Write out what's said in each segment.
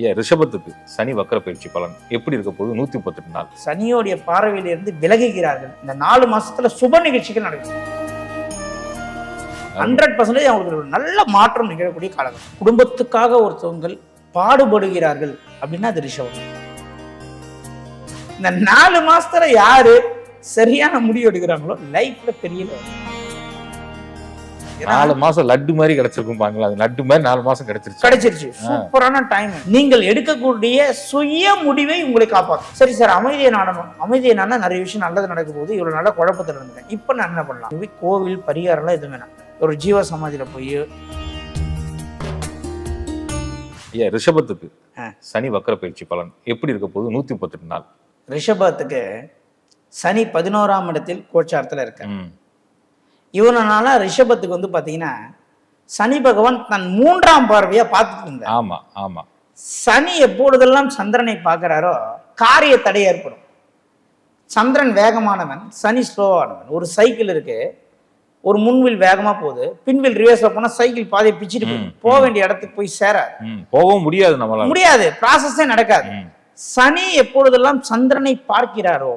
ஐயா ரிஷபத்துக்கு சனி வக்கர பயிற்சி பலன் எப்படி இருக்க போகுது? நூத்தி முப்பத்தெட்டு நாள். சனியோடைய பார்வையிலிருந்து விலகுகிறார்கள். இந்த நாலு மாசத்துல சுப நிகழ்ச்சிகள் நடக்கும். ஹண்ட்ரட் பர்சன்டேஜ் அவங்களுக்கு ஒரு நல்ல மாற்றம் நிகழக்கூடிய காலகட்டம். குடும்பத்துக்காக ஒருத்தவங்கள் பாடுபடுகிறார்கள் அப்படின்னா அது ரிஷபம். இந்த நாலு மாசத்துல யாரு சரியான முடிவு எடுக்கிறாங்களோ லைஃப்ல பெரிய நாலு மாசம் லட்டு மாதிரி கிடைச்சிருக்கும் பாங்களா அது லட்டு மாதிரி நாலு மாசம் கிடைச்சிருச்சு. கிடைச்சிருச்சு. சூப்பரான டைம் நீங்கள் எடுக்கக்கூடிய சுய முடிவை உங்களை காப்பாற்றும். சரி சார் அமைதியை நாடணும். அமைதியை நாடா நிறைய விஷயம் நல்லது நடக்க போகுது இவ்வளவு நல்ல குழப்பத்தில் இருந்தேன் இப்போ நான் என்ன பண்ணலாம்? கோவில் பரிகாரம்லாம் எதுவும் வேணாம். ஒரு ஜீவ சமாதியில போய். ஐயா ரிஷபத்துக்கு. சனி வக்கர பயிற்சி பலன் எப்படி இருக்க போகுது? நூத்தி முப்பத்தெட்டு நாள். ரிஷபத்துக்கு சனி பதினோராம் இடத்தில் கோச்சாரத்தில் இருக்க ம். இவனால ரிஷபத்துக்கு வந்து பாத்தீங்கன்னா சனி பகவான் தன் மூன்றாம் பார்வையா பார்த்துட்டு இருந்தார். ஆமா ஆமா. சனி எப்பொழுதெல்லாம் சந்திரனை பார்க்கிறாரோ காரிய தடை ஏற்படும். சந்திரன் வேகமானவன் சனி ஸ்லோவானவன் ஒரு சைக்கிள் இருக்கு. ஒரு முன்வில் வேகமா போகுது. பின்வில் ரிவர்ஸ்ல போனா சைக்கிள் பாதையை பிச்சுட்டு போக வேண்டிய இடத்துக்கு போய் சேராது. ம். போகவும் முடியாது நம்மளால. முடியாது. ப்ராசஸே நடக்காது. சனி எப்பொழுதெல்லாம் சந்திரனை பார்க்கிறாரோ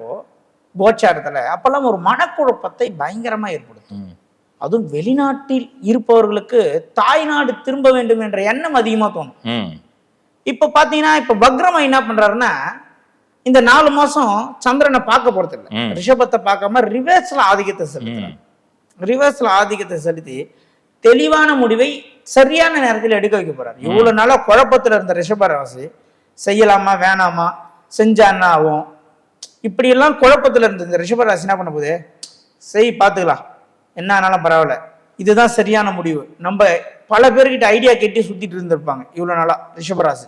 கோச்சாரத்துல அப்பெல்லாம் ஒரு மனக்குழப்பத்தை பயங்கரமா ஏற்படுத்தும். அதுவும் வெளிநாட்டில் இருப்பவர்களுக்கு தாய்நாடு திரும்ப வேண்டும் என்ற எண்ணம் அதிகமா தோணும். இப்ப பாத்தீங்கன்னா இப்ப பக்ரமா என்ன பண்றாருன்னா இந்த நாலு மாசம் சந்திரனை பார்க்க போறது இல்ல ம். ரிஷபத்தை பார்க்காம ரிவர்ஸ்ல ஆதிக்கத்தை செலுத்துறாரு. ரிவர்ஸ்ல ஆதிக்கத்தை செலுத்தி தெளிவான முடிவை சரியான நேரத்தில் எடுக்க வைக்க போறாரு இவ்வளவு நாளா குழப்பத்துல இருந்த ரிஷப ராசி செய்யலாமா வேணாமா செஞ்சா என்ன ஆகும் இப்படி எல்லாம் குழப்பத்துல இருந்த இந்த ரிஷப ராசி என்ன பண்ண போகுது? செய் பார்த்துக்கலாம் என்ன ஆனாலும் பரவாயில்ல. இதுதான் சரியான முடிவு. நம்ம பல பேர்கிட்ட ஐடியா கேட்டு சுத்திட்டு இருந்திருப்பாங்க. இவ்வளவு நாளா ரிஷபராசி.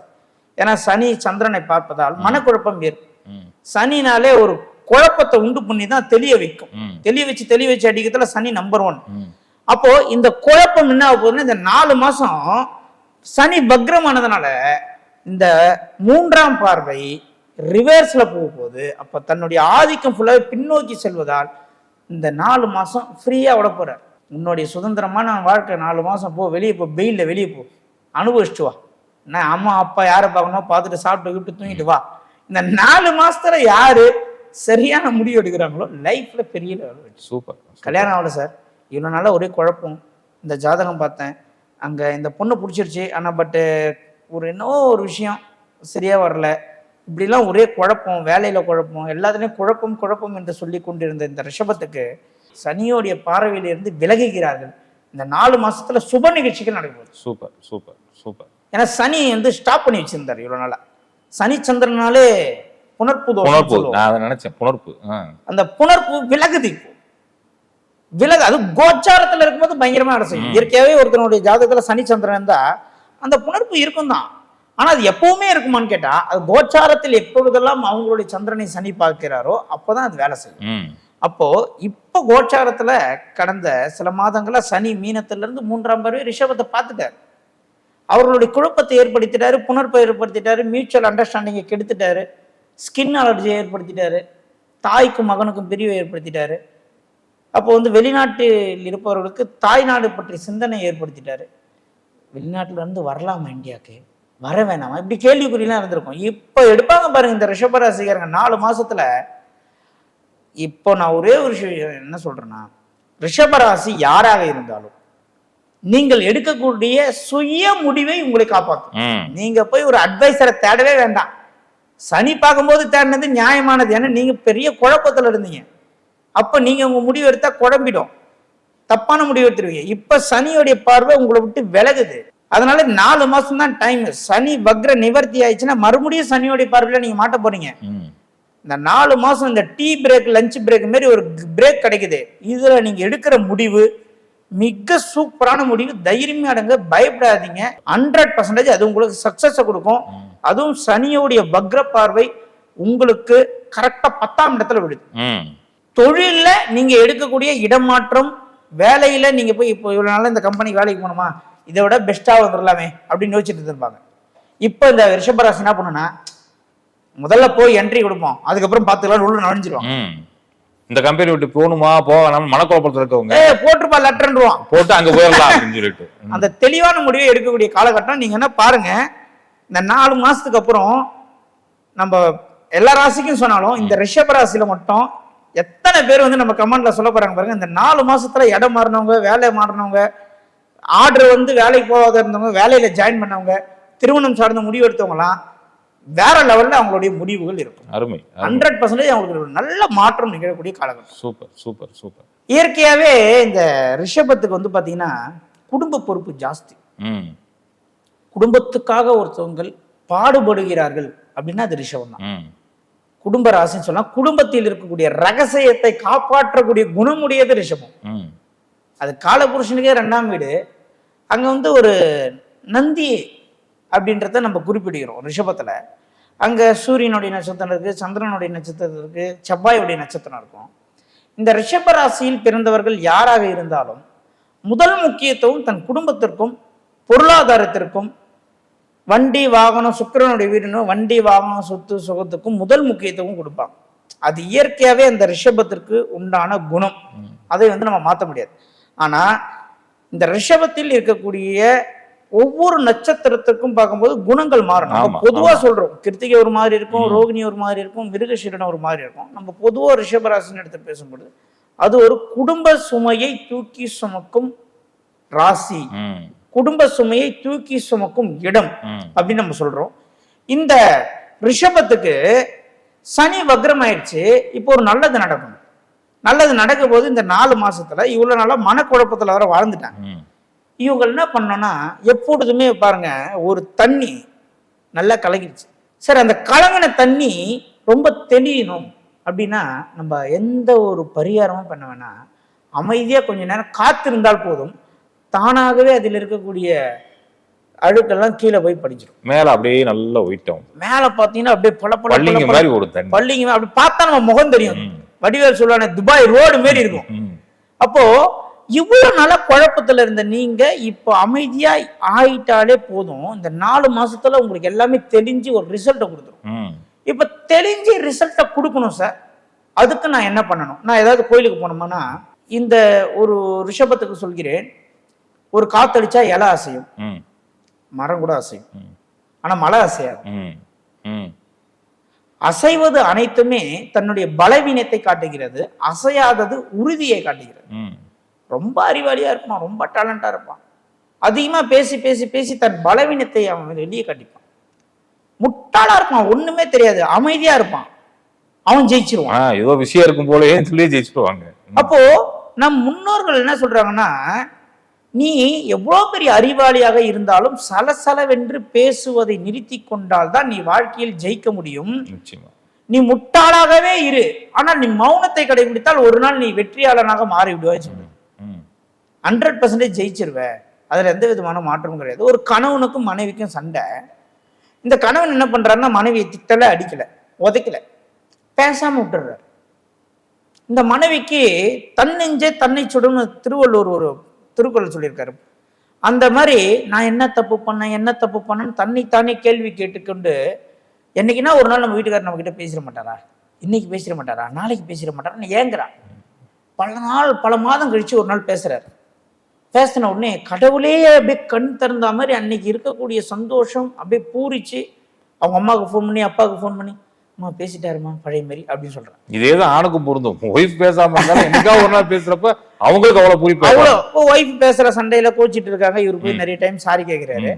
ஏன்னா சனி சந்திரனை பார்ப்பதால் மனக்குழப்பம் ஏற்படும். ம். சனினாலே ஒரு குழப்பத்தை உண்டு பண்ணி தான் தெளிய வைக்கும். தெளிய வச்சு தெளிய வச்சு அடிக்கிறதுல சனி நம்பர் ஒன். அப்போ இந்த குழப்பம் என்ன ஆக போகுதுன்னா இந்த நாலு மாசம் சனி பக்ரமானதுனால இந்த மூன்றாம் பார்வை ரிவர்ஸ்ல போக போகுது அப்ப தன்னுடைய ஆதிக்கம் ஃபுல்லாக பின்னோக்கி செல்வதால் இந்த நாலு மாசம் ஃப்ரீயா விட போறார். உன்னுடைய சுதந்திரமான வாழ்க்கை நாலு மாசம் போ வெளியே போ வெயில்ல வெளியே போ. அனுபவிச்சுட்டு வா. என்ன அம்மா அப்பா யாரை பார்க்கணும் பார்த்துட்டு சாப்பிட்டு விட்டு தூங்கிட்டு வா. இந்த நாலு மாசத்துல யாரு சரியான முடிவு எடுக்கிறாங்களோ லைஃப்ல பெரிய. சூப்பர். கல்யாணம் ஆகல சார் இவ்வளோ நாளா ஒரே குழப்பம். இந்த ஜாதகம் பார்த்தேன். அங்கே இந்த பொண்ணு பிடிச்சிருச்சு. ஆனால் பட்டு ஒரு என்னவோ ஒரு விஷயம் சரியா வரல. இப்படிலாம் ஒரே குழப்பம் வேலையில் குழப்பம் எல்லாத்துலேயும் குழப்பம் குழப்பம் என்று சொல்லி கொண்டிருந்த இந்த ரிஷபத்துக்கு சனியோடைய பார்வையிலிருந்து விலகுகிறார்கள். இந்த நாலு மாசத்துல சுப நிகழ்ச்சிகள் நடக்கும் சூப்பர் சூப்பர் சூப்பர். ஏன்னா சனி வந்து ஸ்டாப் பண்ணி வச்சிருந்தார் இவ்வளோ நாளா. சனி சந்திரனாலே புனர்ப்பு சொல்லுவோம். நான் அதை நினைச்சேன் புணர்ப்பு ஆ. அந்த புணர்ப்பு விலகுது இப்போ. விலகு அது கோச்சாரத்துல இருக்கும்போது பயங்கரமா செய்யும் இயற்கையாவே ஒருத்தனுடைய ஜாதகத்துல சனி சந்திரன் இருந்தா அந்த புணர்ப்பு இருக்கும் தான் ஆனா அது எப்பவுமே இருக்குமான்னு கேட்டா அது கோச்சாரத்தில் எப்பொழுதெல்லாம் அவங்களுடைய சந்திரனை சனி பார்க்கிறாரோ அப்பதான் அது வேலை செய்யும். அப்போ இப்போ கோச்சாரத்துல கடந்த சில மாதங்களா சனி மீனத்துல இருந்து மூன்றாம் பருவ ரிஷபத்தை பார்த்துட்டாரு. அவர்களுடைய குழப்பத்தை ஏற்படுத்திட்டாரு புணர்ப்பை ஏற்படுத்திட்டாரு மியூச்சுவல் அண்டர்ஸ்டாண்டிங்கை கெடுத்துட்டாரு ஸ்கின் அலர்ஜியை ஏற்படுத்திட்டாரு தாய்க்கும் மகனுக்கும் பிரிவை ஏற்படுத்திட்டாரு. அப்போ வந்து வெளிநாட்டில் இருப்பவர்களுக்கு தாய்நாடு பற்றி சிந்தனை ஏற்படுத்திட்டாரு. வெளிநாட்டுல இருந்து வரலாமா இந்தியாவுக்கு? வர வேணாமா? இப்படி கேள்விக்குறிலாம் இருந்திருக்கும். இப்போ எடுப்பாங்க பாருங்க இந்த ரிஷபராசிக்காரங்க நாலு மாசத்துல. இப்போ நான் ஒரே ஒரு விஷயம் என்ன சொல்றேன்னா ரிஷபராசி யாராக இருந்தாலும் நீங்கள் எடுக்கக்கூடிய சுய முடிவை உங்களை காப்பாற்றும். நீங்க போய் ஒரு அட்வைசரை தேடவே வேண்டாம். சனி பார்க்கும்போது தேடினது நியாயமானது. ஏன்னா நீங்க பெரிய குழப்பத்துல இருந்தீங்க. அப்ப நீங்க உங்க முடிவு எடுத்தா குழம்பிடும். தப்பான முடிவு எடுத்துருவீங்க. இப்ப சனியோடைய பார்வை உங்களை விட்டு விலகுது. அதனால நாலு மாசம் தான் டைம் சனி வக்ர நிவர்த்தி ஆயிடுச்சுன்னா மறுபடியும் சனியோடைய பார்வையில நீங்க மாட்ட போறீங்க. இந்த நாலு மாசம் இந்த டீ பிரேக் லஞ்ச் பிரேக் மாதிரி ஒரு பிரேக் கிடைக்குது. இதுல நீங்க எடுக்கிற முடிவு மிக சூப்பரான முடிவு. தைரியமே அடங்க பயப்படாதீங்க. ஹண்ட்ரட் பர்சன்டேஜ் அது உங்களுக்கு சக்சஸை கொடுக்கும். அதுவும் சனியோடைய வக்ர பார்வை உங்களுக்கு கரெக்டா பத்தாம் இடத்துல விடுது. தொழில்ல நீங்க எடுக்கக்கூடிய இடமாற்றம் வேலையில நீங்க போய் இப்போ இவ்வளவு நாள் இந்த கம்பெனிக்கு வேலைக்கு போகணுமா? இதை விட பெஸ்டா வந்துடலாமே அப்படின்னு யோசிச்சுட்டு இருந்திருப்பாங்க. இப்போ இந்த ரிஷபராசி என்ன பண்ணுனா முதல்ல போய் என்ட்ரி கொடுப்போம். அதுக்கப்புறம் பார்த்துக்கலாம் உள்ள நுழைஞ்சிருவோம். ம். இந்த கம்பெனி விட்டு போகணுமா போக வேணாம் மனக்குழப்பத்தில் இருக்கவங்க போட்டுருப்பா லெட்டர்ன்றுவான். போட்டு அங்க போயிடலாம் அப்படின்னு சொல்லிட்டு. அந்த தெளிவான முடிவை எடுக்கக்கூடிய காலகட்டம் நீங்க என்ன பாருங்க இந்த நாலு மாசத்துக்கு அப்புறம் நம்ம எல்லா ராசிக்கும் சொன்னாலும் இந்த ரிஷப ராசியில மட்டும் எத்தனை பேர் வந்து நம்ம கமெண்ட்ல சொல்ல போறாங்க பாருங்க இந்த நாலு மாசத்துல இடம் மாறினவங்க வேலை மாறினவங்க ஆர்டர் வந்து வேலைக்கு போகாத இருந்தவங்க வேலையில ஜாயின் பண்ணவங்க திருமணம் சார்ந்த முடிவு எடுத்தவங்கலாம் வேற லெவல்ல அவங்களுடைய முடிவுகள் இருக்கும். அருமை. ஹண்ட்ரட் பர்சன்டேஜ் அவங்களுக்கு ஒரு நல்ல மாற்றம் நிகழக்கூடிய காலகட்டம். Super super super. இயற்கையாவே இந்த ரிஷபத்துக்கு வந்து பாத்தீங்கன்னா குடும்ப பொறுப்பு ஜாஸ்தி. ம். குடும்பத்துக்காக ஒருத்தவங்கள் பாடுபடுகிறார்கள் அப்படின்னா அது ரிஷபம் தான். குடும்ப ராசின்னு சொன்னா குடும்பத்தில் இருக்கக்கூடிய ரகசியத்தை காப்பாற்றக்கூடிய குணமுடையது ரிஷபம். ம். அது காலபுருஷனுக்கே ரெண்டாம் வீடு அங்க வந்து ஒரு நந்தி அப்படின்றத நம்ம குறிப்பிடுகிறோம் ரிஷபத்துல. அங்க சூரியனுடைய நட்சத்திரம் இருக்கு சந்திரனுடைய நட்சத்திரம் இருக்கு செவ்வாயுடைய நட்சத்திரம் இருக்கும். இந்த ரிஷப ராசியில் பிறந்தவர்கள் யாராக இருந்தாலும் முதல் முக்கியத்துவம் தன் குடும்பத்திற்கும் பொருளாதாரத்திற்கும் வண்டி வாகனம் சுக்கிரனுடைய வீடுனும் வண்டி வாகனம் சொத்து சுகத்துக்கும் முதல் முக்கியத்துவம் கொடுப்பாங்க. அது இயற்கையாவே அந்த ரிஷபத்திற்கு உண்டான குணம். அதை வந்து நம்ம மாற்ற முடியாது. ஆனா இந்த ரிஷபத்தில் இருக்கக்கூடிய ஒவ்வொரு நட்சத்திரத்துக்கும் பார்க்கும்போது குணங்கள் மாறும் நம்ம ஆமா, பொதுவா. சொல்றோம் கிருத்திகை ஒரு மாதிரி இருக்கும் ரோகிணி ஒரு மாதிரி இருக்கும் மிருகசீரனம் ஒரு மாதிரி இருக்கும். நம்ம பொதுவா ரிஷபராசின்னு எடுத்து பேசும்பொழுது அது ஒரு குடும்ப சுமையை தூக்கி சுமக்கும் ராசி. குடும்ப சுமையை தூக்கி சுமக்கும் இடம் அப்படின்னு நம்ம சொல்றோம். இந்த ரிஷபத்துக்கு சனி வக்ரம் ஆயிடுச்சு. இப்போ ஒரு நல்லது நடக்கும் நல்லது நடக்கும் போது இந்த நாலு மாசத்துல இவ்வளவு நாளா மனக்குழப்பத்துல வர வாழ்ந்துட்டாங்க. இவங்க என்ன பண்ணோம்னா எப்பொழுதுமே பாருங்க ஒரு தண்ணி நல்லா கலங்கிடுச்சு சரி அந்த கலங்கின தண்ணி ரொம்ப தெளியணும் அப்படின்னா நம்ம எந்த ஒரு பரிகாரமும் பண்ண வேணாம். அமைதியா கொஞ்ச நேரம் காத்திருந்தால் போதும். தானாகவே அதில் இருக்கக்கூடிய அழுக்கெல்லாம் கீழே போய் படிச்சிடும் மேல அப்படியே நல்லா ஒயிட்டும் மேல பாத்தீங்கன்னா அப்படியே பல பல பள்ளிங்க மாதிரி தண்ணி. பள்ளிங்க அப்படி பார்த்தா நம்ம முகம் தெரியும். வடிவேல் சொல்லுவானே துபாய் ரோடு மாரி இருக்கும். அப்போ இவ்வளவு நாள குழப்பத்துல இருந்த நீங்க இப்போ அமைதியா ஆயிட்டாலே போதும். இந்த நாலு மாசத்துல உங்களுக்கு எல்லாமே தெளிஞ்சு ஒரு ரிசல்ட்டை கொடுத்துரும். இப்ப தெளிஞ்சு ரிசல்ட்டை கொடுக்கணும் சார் அதுக்கு நான் என்ன பண்ணணும்? நான் ஏதாவது கோயிலுக்கு போனோம்னா இந்த ஒரு ரிஷபத்துக்கு சொல்கிறேன். ஒரு காத்தடிச்சா இலை அசையும். ம். மரம் கூட அசையும். ஆனா மழை அசையாது. ம். ம். அசைவது அனைத்துமே தன்னுடைய பலவீனத்தை காட்டுகிறது அசையாதது உறுதியை காட்டுகிறது. ரொம்ப அறிவாளியா இருப்பான் ரொம்ப டேலண்டா இருப்பான். அதிகமா பேசி பேசி பேசி தன் பலவீனத்தை அவன் வெளியே காட்டிப்பான் முட்டாளா இருப்பான் ஒண்ணுமே தெரியாது அமைதியா இருப்பான். அவன் ஜெயிச்சிருவான். ஏதோ விஷயம் இருக்கும் போலயே சொல்லி ஜெயிச்சுடுவாங்க ம். அப்போ நம் முன்னோர்கள் என்ன சொல்றாங்கன்னா நீ எவ்வளவு பெரிய அறிவாளியாக இருந்தாலும் சலசலவென்று பேசுவதை நிறுத்தி கொண்டால் தான் நீ வாழ்க்கையில் ஜெயிக்க முடியும். நீ முட்டாளாகவே இரு. ஆனால் நீ மௌனத்தை கடைபிடித்தால் ஒரு நாள் நீ வெற்றியாளனாக மாறி விடுவாய் சொல்லு. ஹண்ட்ரட் பர்சன்டேஜ் ஜெயிச்சிருவ. அதுல எந்த விதமான மாற்றமும் கிடையாது. ஒரு கணவனுக்கும் மனைவிக்கும் சண்டை. இந்த கணவன் என்ன பண்றாருன்னா மனைவியை திட்டல அடிக்கல உதைக்கல. பேசாம விட்டுறாரு இந்த மனைவிக்கு தன்னெஞ்சே தன்னை சுடும்னு திருவள்ளுவர் ஒரு திருக்குறள் சொல்லியிருக்காரு. அந்த மாதிரி நான் என்ன தப்பு பண்ணேன் என்ன தப்பு பண்ணேன்னு தன்னைத்தானே கேள்வி கேட்டுக்கொண்டு என்னைக்குன்னா ஒரு நாள் நம்ம வீட்டுக்காரர் நம்ம கிட்ட பேசிட மாட்டாரா? இன்னைக்கு பேசிட மாட்டாரா? நாளைக்கு பேசிட மாட்டாரான்னு ஏங்குறா பல நாள் பல மாதம் கழிச்சு ஒரு நாள் பேசுகிறாரு பேசின உடனே கடவுளே அப்படியே கண் திறந்த மாதிரி அன்னைக்கு இருக்கக்கூடிய சந்தோஷம் அப்படியே பூரிச்சு அவங்க அம்மாவுக்கு ஃபோன் பண்ணி அப்பாவுக்கு ஃபோன் பண்ணி அம்மா பேசிட்டாருமா பழைய மாதிரி அப்படின்னு சொல்றாங்க. இதேதான் ஆணுக்கும் பொருந்தும். ஒய்ஃப் பேசாம இருந்தாலும் என்னைக்கா ஒரு நாள் பேசுறப்ப அவங்களுக்கு அவ்வளவு பூரிப்பு அவ்வளோ ஒய்ஃப் பேசுற சண்டையில கோச்சிட்டு இருக்காங்க இவர் போய் நிறைய டைம் சாரி கேட்கிறாரு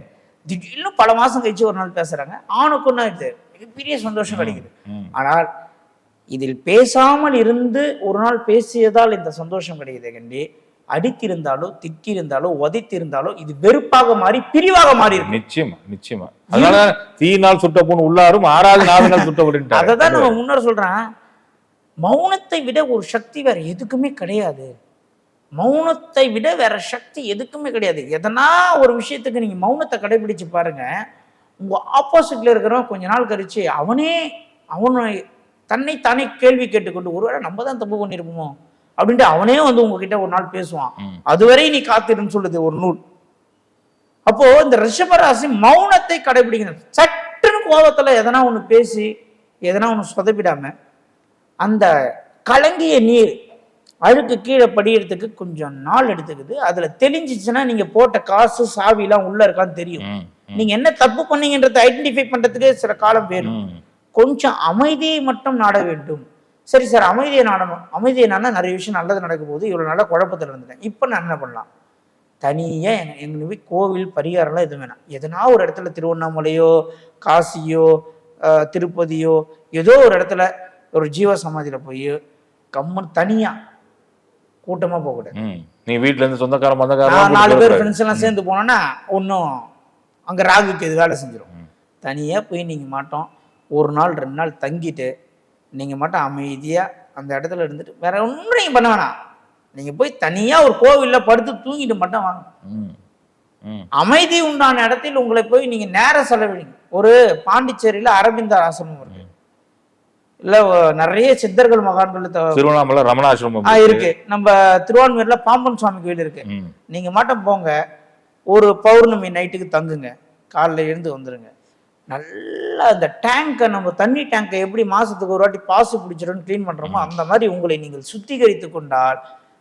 திடீர்னு பல மாசம் கழிச்சு ஒரு நாள் பேசுறாங்க. ஆணுக்கும் தான் இது மிகப்பெரிய சந்தோஷம் கிடைக்குது. ஆனால் இதில் பேசாமல் இருந்து ஒரு நாள் பேசியதால் இந்த சந்தோஷம் கிடைக்குது கண்டி. அடித்திருந்தாலோ திட்டிருந்தாலோ உதைத்திருந்தாலோ இது வெறுப்பாக மாறி பிரிவாக மாறி இருக்கு. நிச்சயமா நிச்சயமா. அதனால தீயினால் சுட்ட பொண்ணு உள்ளாரும் ஆறாவது நாலு நாள் சுட்ட அதை தான் விட்டு நம்ம முன்னர் சொல்றேன். மௌனத்தை விட ஒரு சக்தி வேற எதுக்குமே கிடையாது. மௌனத்தை விட வேற சக்தி எதுக்குமே கிடையாது. எதனா ஒரு விஷயத்துக்கு நீங்க மௌனத்தை கடைபிடிச்சு பாருங்க. உங்க ஆப்போசிட்ல இருக்கிறவன் கொஞ்ச நாள் கழிச்சு அவனே அவனை தன்னை தானே கேள்வி கேட்டுக்கொண்டு ஒருவேளை நம்ம தான் தப்பு பண்ணியிருப்போமோ அப்படின்ட்டு அவனே வந்து உங்ககிட்ட ஒரு நாள் பேசுவான். அதுவரை நீ காத்திருன்னு சொல்லுது ஒரு நூல். அப்போ இந்த ரிஷபராசி மௌனத்தை கடைபிடிக்கணும். சட்டுன்னு கோபத்துல எதனா ஒண்ணு பேசி எதனா ஒண்ணு சொதப்பிடாம அந்த கலங்கிய நீர் அழுக்கு கீழே படியறதுக்கு கொஞ்சம் நாள் எடுத்துக்குது. அதுல தெளிஞ்சிச்சுன்னா நீங்க போட்ட காசு சாவிலாம் உள்ள இருக்கான்னு தெரியும். நீங்க என்ன தப்பு பண்ணீங்கன்றதை ஐடென்டிஃபை பண்றதுக்கு சில காலம் வேணும். கொஞ்சம் அமைதியை மட்டும் நாட வேண்டும். சரி சார் அமைதியை நாடணும். அமைதியை நாடா நிறைய விஷயம் நல்லது நடக்க போகுது இவ்வளவு நாளா குழப்பத்தில் இருந்துட்டேன். இப்போ நான் என்ன பண்ணலாம்? தனியா எங்க எங்க போய் கோவில் பரிகாரம்லாம் எதுவும் வேணாம். எதனா ஒரு இடத்துல திருவண்ணாமலையோ காசியோ திருப்பதியோ ஏதோ ஒரு இடத்துல ஒரு ஜீவ சமாதியில போய் கம்மன் தனியா கூட்டமா போகக்கூடாது. நீ வீட்ல இருந்து சொந்தக்கார நான் மந்தக்காரன் நாலு பேர் ஃப்ரெண்ட்ஸ் எல்லாம் சேர்ந்து போனோம்னா ஒன்றும் அங்க ராகுக்கு இது வேலை செஞ்சிடும் ம். தனியா போய் நீங்க மாட்டோம். ஒரு நாள் ரெண்டு நாள் தங்கிட்டு நீங்க மட்டும் அமைதியா அந்த இடத்துல இருந்துட்டு வேற ஒன்றும் நீங்க பண்ண வேணாம். நீங்க போய் தனியா ஒரு கோவில்ல படுத்து தூங்கிட்டு மட்டும் வாங்க. அமைதி உண்டான இடத்தில் உங்களை போய் நீங்க நேரம் செலவழிங்க ஒரு பாண்டிச்சேரியில அரவிந்த ஆசிரமம் இருக்கு. இல்ல நிறைய சித்தர்கள் மகான்கள் திருவண்ணாமலை ரமணாசிரமம் இருக்கு. நம்ம திருவான்மையூர்ல பாம்பன் சுவாமி கோயில் இருக்கு. ம். நீங்க மட்டும் போங்க. ஒரு பௌர்ணமி நைட்டுக்கு தங்குங்க. காலைல எழுந்து வந்துருங்க. நல்லா அந்த டேங்கை நம்ம தண்ணி டேங்கை எப்படி மாசத்துக்கு ஒரு வாட்டி பாசு பிடிச்சிடும் க்ளீன் பண்றோமோ அந்த மாதிரி உங்களை நீங்கள் சுத்திகரித்து கொண்டால்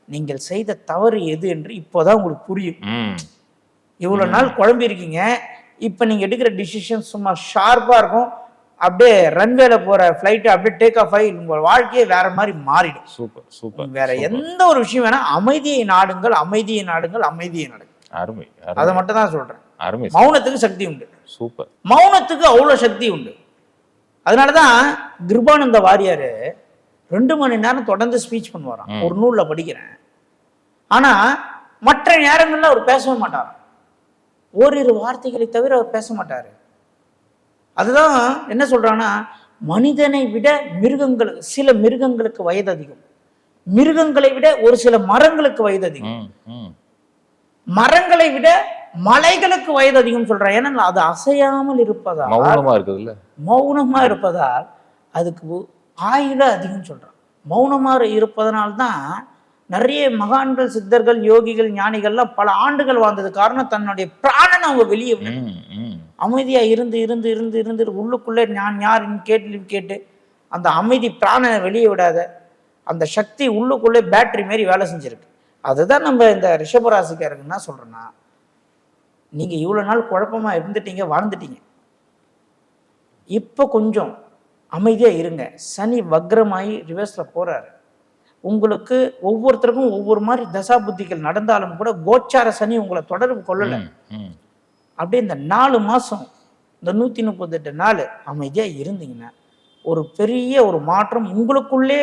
நீங்கள் செய்த தவறு எது என்று இப்போதான் உங்களுக்கு புரியும். ம். இவ்வளவு நாள் குழம்பி இருக்கீங்க இப்போ நீங்க எடுக்கிற டிசிஷன் சும்மா ஷார்ப்பா இருக்கும். அப்படியே ரன்வேல போற ஃப்ளைட் அப்படியே டேக் ஆஃப் ஆகி உங்க வாழ்க்கையே வேற மாதிரி மாறிடும். சூப்பர் சூப்பர் வேற எந்த ஒரு விஷயம் வேணா அமைதியை நாடுங்கள் அமைதியை நாடுங்கள் அமைதியை நாடுங்கள். அருமை அதை மட்டும் தான் சொல்றேன். அருமை மௌனத்துக்கு சக்தி உண்டு. சூப்பர். மௌனத்துக்கு அவ்வளவு சக்தி உண்டு. அதனாலதான் கிருபானந்த வாரியாரு ரெண்டு மணி நேரம் தொடர்ந்து ஸ்பீச் பண்ணுவாராம். ஒரு நூல்ல படிக்கிறேன். ஆனா மற்ற நேரங்கள்ல அவர் பேசவே மாட்டாராம். ஓரிரு வார்த்தைகளை தவிர அவர் பேச மாட்டாரு. அதுதான் என்ன சொல்றாங்கன்னா மனிதனை விட மிருகங்களுக்கு சில மிருகங்களுக்கு வயது அதிகம். மிருகங்களை விட ஒரு சில மரங்களுக்கு வயது அதிகம். மரங்களை விட மலைகளுக்கு வயது அதிகம் சொல்றேன் ஏன்னா அது அசையாமல் இருப்பதால் மௌனமா இருக்குதுல்ல மௌனமா இருப்பதால் அதுக்கு ஆயுள அதிகம் சொல்றான் மௌனமா இருப்பதனால்தான் நிறைய மகான்கள் சித்தர்கள் யோகிகள் ஞானிகள்லாம் பல ஆண்டுகள் வாழ்ந்தது காரணம் தன்னுடைய பிராணனை அவங்க வெளியே. அமைதியா இருந்து இருந்து இருந்து இருந்து உள்ளுக்குள்ளே நான் யாருன்னு கேட்டு கேட்டு அந்த அமைதி பிராணனை வெளியே விடாத அந்த சக்தி உள்ளுக்குள்ளே பேட்டரி மாரி வேலை செஞ்சிருக்கு. அதுதான் நம்ம இந்த ரிஷபராசிக்காரருக்கு என்ன சொல்றேன்னா நீங்க இவ்வளவு நாள் குழப்பமா இருந்துட்டீங்க வாழ்ந்துட்டீங்க. இப்போ கொஞ்சம் அமைதியா இருங்க. சனி வக்ரமாயி ரிவர்ஸ்ல போறாரு. உங்களுக்கு ஒவ்வொருத்தருக்கும் ஒவ்வொரு மாதிரி தசா புத்திகள் நடந்தாலும் கூட கோச்சார சனி உங்களை தொடர்பு கொள்ளல. அப்படியே இந்த நாலு மாசம் இந்த நூத்தி முப்பத்தெட்டு நாள் அமைதியா இருந்தீங்கன்னா ஒரு பெரிய ஒரு மாற்றம் உங்களுக்குள்ளே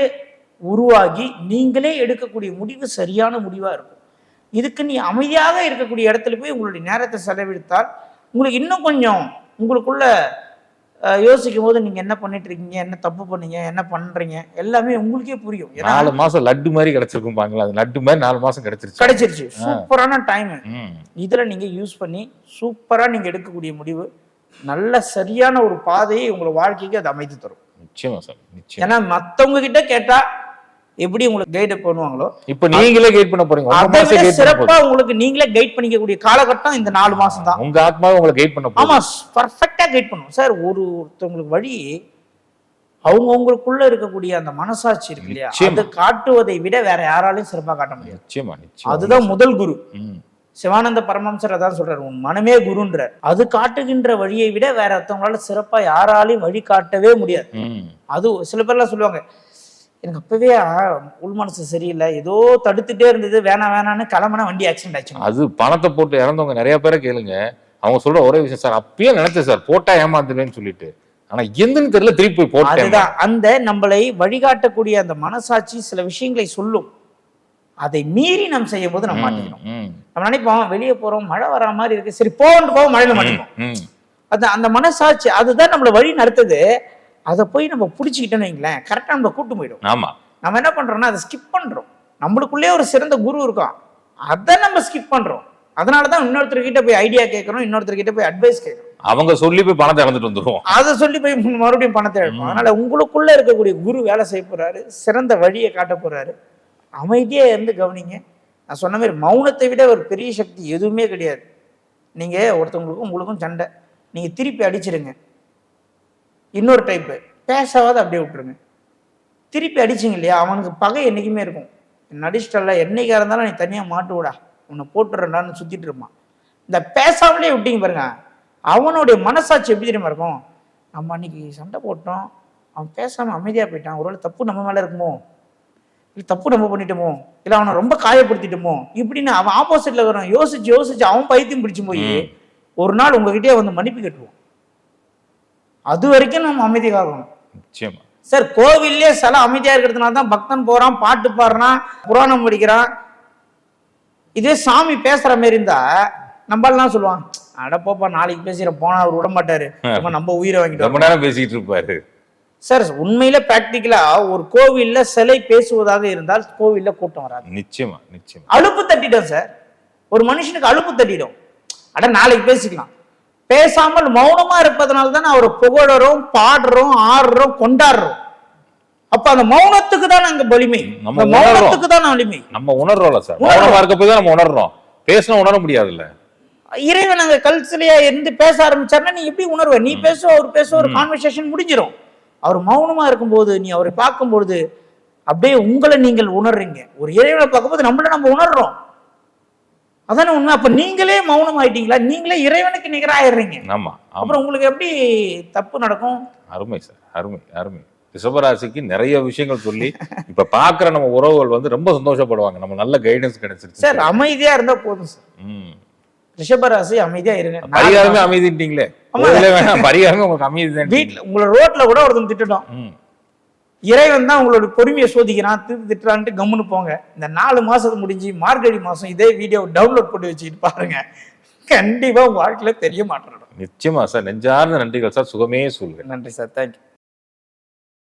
உருவாகி நீங்களே எடுக்கக்கூடிய முடிவு சரியான முடிவா இருக்கும். இதுக்கு நீ அமைதியாக இருக்கக்கூடிய இடத்துல போய் உங்களுடைய நேரத்தை செலவழித்தால் உங்களுக்கு இன்னும் கொஞ்சம் உங்களுக்குள்ள யோசிக்கும் போது நீங்க என்ன பண்ணிட்டு இருக்கீங்க என்ன தப்பு பண்ணீங்க என்ன பண்றீங்க எல்லாமே உங்களுக்கே புரியும். நாலு மாசம் லட்டு மாதிரி கிடைச்சிருக்கும் பாங்களா அது லட்டு மாதிரி நாலு மாசம் கிடைச்சிருச்சு. கிடைச்சிருச்சு. சூப்பரான டைம். இதில் நீங்கள் யூஸ் பண்ணி சூப்பராக நீங்கள் எடுக்கக்கூடிய முடிவு நல்ல சரியான ஒரு பாதையை உங்களை வாழ்க்கைக்கு அது அமைத்து தரும். நிச்சயமா சார். நிச்சயம். ஏன்னா மற்றவங்க கிட்ட கேட்டா எப்படி உங்களுக்கு கைடு பண்ணுவாங்களோ இப்ப நீங்களே கைட் பண்ண போறீங்க. சிறப்பா உங்களுக்கு நீங்களே கைட் பண்ணிக்கக்கூடிய காலகட்டம் இந்த நாலு மாசம் தான். உங்க ஆத்மாவை உங்களை கைட் பண்ண ஆமா பர்ஃபெக்டா கைட் பண்ணும். சார் ஒரு ஒருத்தவங்களுக்கு வழி அவங்கவுங்களுக்குள்ள இருக்கக்கூடிய அந்த மனசாட்சி இருக்கு இல்லையா. அது காட்டுவதை விட வேற யாராலையும் சிறப்பா காட்ட முடியாது. நிச்சயமா அதுதான் முதல் குரு. சிவானந்த பரமஹம்சர் அதான் சொல்றாரு உன் மனமே குருன்றார் அது காட்டுகின்ற வழியை விட வேற ஒருத்தவங்களால சிறப்பா யாராலையும் வழி காட்டவே முடியாது. அது சில பேர்லாம் சொல்லுவாங்க எனக்கு அப்பவே உள் மனசு சரியில்லை. ஏதோ தடுத்துட்டே இருந்தது. வேணாம் வேணான்னு கிளம்புனா வண்டி ஆக்சிடென்ட் ஆச்சு அது பணத்தை போட்டு இறந்தவங்க நிறைய பேரை கேளுங்க. அவங்க சொல்ற ஒரே விஷயம் சார் அப்பயே நினைச்சேன் சார் போட்டா ஏமாந்துருவேன்னு சொல்லிட்டு. ஆனா எந்துன்னு தெரியல திருப்பி போய் போட்டேன் அந்த நம்மளை வழிகாட்டக்கூடிய அந்த மனசாட்சி சில விஷயங்களை சொல்லும். அதை மீறி நம்ம செய்யும் போது நம்ம மாட்டிக்கிறோம். நம்ம நினைப்போம் வெளியே போறோம் மழை வரா மாதிரி இருக்கு. சரி போன்னு போவோம் மழையில மாட்டிப்போம். அது அந்த மனசாட்சி அதுதான் நம்மளை வழி நடத்துது. அதை போய் நம்ம பிடிச்சிக்கிட்டோன்னு வைங்களேன் கரெக்டாக நம்மளை கூட்டு போயிடும். ஆமா. நம்ம என்ன பண்றோம்னா அதை ஸ்கிப் பண்றோம். நம்மளுக்குள்ளே ஒரு சிறந்த குரு இருக்கான். அதை நம்ம ஸ்கிப் பண்றோம். அதனால தான் இன்னொருத்தர்கிட்ட போய் ஐடியா கேட்கறோம் இன்னொருத்தர்கிட்ட போய் அட்வைஸ் கேட்கறோம். அவங்க சொல்லி போய் பணத்தை இழந்துட்டு வந்துருவோம். அதை சொல்லி போய் மறுபடியும் பணத்தை எடுப்போம் அதனால உங்களுக்குள்ள இருக்கக்கூடிய குரு வேலை செய்ய போறாரு சிறந்த வழியை காட்ட போறாரு. அமைதியா இருந்து கவனிங்க. நான் சொன்ன மாதிரி மௌனத்தை விட ஒரு பெரிய சக்தி எதுவுமே கிடையாது. நீங்க ஒருத்தவங்களுக்கும் உங்களுக்கும் சண்டை. நீங்க திருப்பி அடிச்சிடுங்க இன்னொரு டைப்பு பேசாத அப்படியே விட்டுருங்க. திருப்பி அடிச்சிங்க இல்லையா? அவனுக்கு பகை என்னைக்குமே இருக்கும். நடிச்சிட்டல என்னைக்கா இருந்தாலும் நீ தனியாக மாட்டு விடா. உன்னை போட்டுறேன்டான்னு சுத்திட்டு இருப்பான். இந்த பேசாமலே விட்டீங்க பாருங்க. அவனுடைய மனசாட்சி எப்படி தெரியுமா இருக்கும்? நம்ம அன்னைக்கு சண்டை போட்டோம். அவன் பேசாம அமைதியா போயிட்டான். ஒருவேளை தப்பு நம்ம மேல இருக்குமோ? இல்லை தப்பு நம்ம பண்ணிட்டோமோ? இல்லை அவனை ரொம்ப காயப்படுத்திட்டோமோ? இப்படின்னு அவன் ஆப்போசிட்ல வரும் யோசிச்சு யோசிச்சு அவன் பைத்தியம் பிடிச்சு போய். ஒரு நாள் உங்ககிட்டயே வந்து மன்னிப்பு கேட்டுருவோம். அது வரைக்கும் நம்ம அமைதி காக்கணும். நிச்சயமா. சார் கோவில்லே சில அமைதியா இருக்கிறதுனால தான் பக்தன் போறான் பாட்டு பாடுறான் புராணம் படிக்கிறான். இதே சாமி பேசுற மாதிரி இருந்தா நம்மளாம் சொல்லுவான் அட போப்பா நாளைக்கு பேசுறேன் போனா அவர் விட மாட்டாரு. நம்ம உயிரை வாங்கிட்டோம் ரொம்ப நேரம் பேசிட்டு இருப்பாரு. சார் உண்மையில பிராக்டிக்கலா ஒரு கோவில்ல சிலை பேசுவதாக இருந்தால் கோவில்ல கூட்டம் வராது. நிச்சயமா நிச்சயமா. அலுப்பு தட்டிடும் சார். ஒரு மனுஷனுக்கு அலுப்பு தட்டிடும் அட நாளைக்கு பேசிக்கலாம். பேசாமல் மௌனமா இருப்பதனால தானே அவரை புகழறோம் பாடுறோம் ஆடுறோம் கொண்டாடுறோம். அப்ப அந்த மௌனத்துக்கு தான் அங்க வலிமை. நம்ம. மௌனத்துக்கு தான் வலிமை. நம்ம உணர்றோம்ல சார். மௌனமா இருக்க போய் தான் நம்ம உணர்றோம். பேசினா உணர முடியாதுல்ல. இறைவன் அங்க கல்சிலையா இருந்து பேச ஆரம்பிச்சாருன்னா நீ எப்படி உணர்வ? நீ பேசுவ அவர் பேசுவ ஒரு கான்வர்சேஷன் முடிஞ்சிடும் அவர் மௌனமா இருக்கும்போது நீ அவரை பார்க்கும்பொழுது அப்படியே உங்களை நீங்கள் உணர்றீங்க. ஒரு இறைவனை பார்க்கும்போது நம்மள நம்ம உணர்றோம். அதானே உண்மை? அப்ப நீங்களே மௌனம் ஆயிட்டீங்களா நீங்களே இறைவனுக்கு நிகராயிடுறீங்க. ஆமா அப்புறம் உங்களுக்கு எப்படி தப்பு நடக்கும்? அருமை சார் அருமை அருமை. ரிஷபராசிக்கு நிறைய விஷயங்கள் சொல்லி இப்ப பாக்குற நம்ம உறவுகள் வந்து ரொம்ப சந்தோஷப்படுவாங்க. நம்ம நல்ல கைடன்ஸ் கிடைச்சிருச்சு சார் அமைதியா இருந்தா போதும் சார். ம். ரிஷபராசி அமைதியா இருங்க. பரிகாரமே அமைதிட்டீங்களே பரிகாரமே உங்களுக்கு அமைதி வீட்டுல உங்களை ரோட்ல கூட ஒருத்தன் திட்டுட்டோம் ம். இறைவன் தான் உங்களோட பொறுமையை சோதிக்கிறான் திருப்பி திட்டுறான்ட்டு கம்முன்னு போங்க. இந்த நாலு மாசம் முடிஞ்சு மார்கழி மாசம் இதே வீடியோ டவுன்லோட் பண்ணி வச்சுக்கிட்டு பாருங்க. கண்டிப்பா உங்க வாழ்க்கையில மாற்றம் நடக்கும். நிச்சயமா சார். நெஞ்சார்ந்த நன்றிகள் சார். சுகமே சொல்லுங்க. நன்றி சார். தேங்க்யூ